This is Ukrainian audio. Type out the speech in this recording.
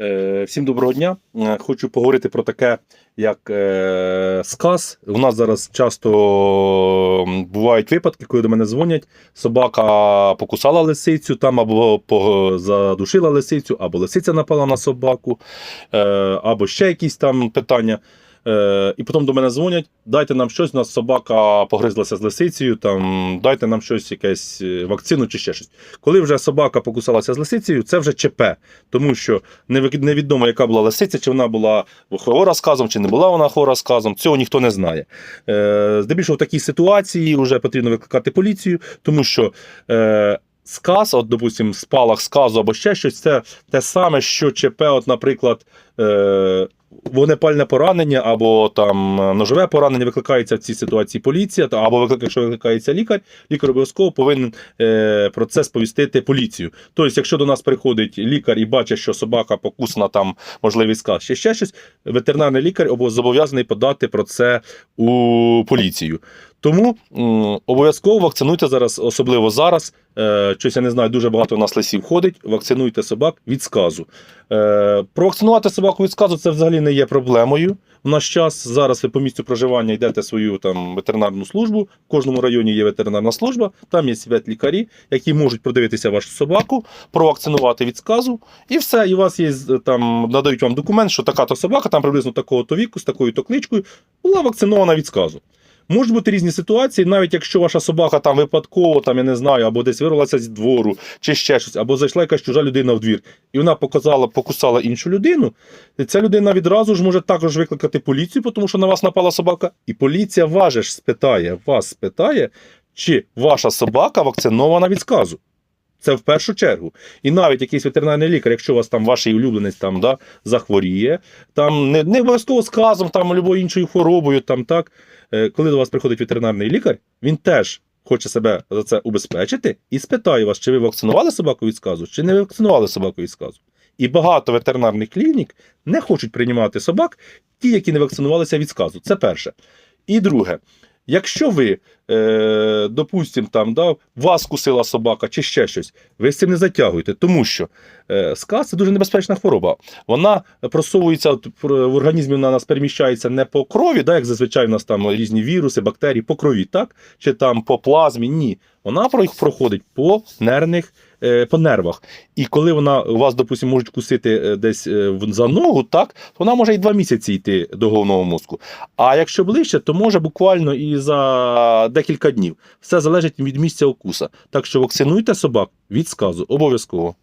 Е, Всім доброго дня. Е, Хочу поговорити про таке, як е, сказ. У нас зараз часто бувають випадки, коли до мене дзвонять. Собака покусала лисицю там, або задушила лисицю, або лисиця напала на собаку, або ще якісь там питання. Е, і потім до мене дзвонять, дайте нам щось, у нас собака погризлася з лисицею, там, дайте нам щось, якесь е, вакцину чи ще щось. Коли вже собака покусалася з лисицею, це вже ЧП, тому що невідомо, яка була лисиця, чи вона була хвора сказом, чи не була вона хвора сказом, цього ніхто не знає. Е, здебільшого в такій ситуації вже потрібно викликати поліцію, тому що. Е, Сказ, от, допустим, спалах сказу або ще щось, це те саме, що ЧП, от, наприклад, е, вогнепальне поранення або там е, ножове поранення викликається в цій ситуації поліція, або якщо викликається лікар, лікар обов'язково повинен е, про це сповістити поліцію. Тобто, якщо до нас приходить лікар і бачить, що собака покусана, там можливий сказ, ще ще щось, ветеринарний лікар зобов'язаний подати про це у поліцію. Тому обов'язково вакцинуйте зараз, особливо зараз. Е, щось я не знаю, дуже багато у нас лисів ходить. Вакцинуйте собак від сказу. Е, провакцинувати собаку від сказу це взагалі не є проблемою. В наш час зараз ви по місцю проживання йдете свою там ветеринарну службу. В кожному районі є ветеринарна служба, там є ветлікарі, які можуть продивитися вашу собаку, провакцинувати від сказу, і все. І у вас є там надають вам документ, що така то собака, там приблизно такого то віку, з такою то кличкою, була вакцинована від сказу. Можуть бути різні ситуації, навіть якщо ваша собака там випадково, там я не знаю, або десь вирвалася з двору, чи ще щось, або зайшла якась чужа людина в двір, і вона показала, покусала іншу людину. Ця людина відразу ж може також викликати поліцію, тому що на вас напала собака, і поліція вас ж спитає, вас спитає, чи ваша собака вакцинована від сказу. Це в першу чергу. І навіть якийсь ветеринарний лікар, якщо у вас там ваш улюбленець там, да, захворіє, там не, не обов'язково сказом, там любою іншою хворобою, там так. Е, Коли до вас приходить ветеринарний лікар, він теж хоче себе за це убезпечити і спитає вас, чи ви вакцинували собаку від сказу, чи не вакцинували собаку від сказу. І багато ветеринарних клінік не хочуть приймати собак, ті, які не вакцинувалися від сказу. Це перше. І друге, якщо ви, е, допустимо, там, да, вас кусила собака чи ще щось, ви з цим не затягуєте, тому що е, сказ це дуже небезпечна хвороба. Вона просовується в організмі, вона нас переміщається не по крові, да, як зазвичай у нас там різні віруси, бактерії по крові, так? Чи там по плазмі, ні. Вона проходить по нервних, по нервах. І коли вона у вас, допустимо, можуть кусити е, десь е, за ногу, так, вона може і два місяці йти до головного мозку. А якщо ближче, то може буквально і за декілька днів. Все залежить від місця укуса. Так що вакцинуйте собак від сказу обов'язково.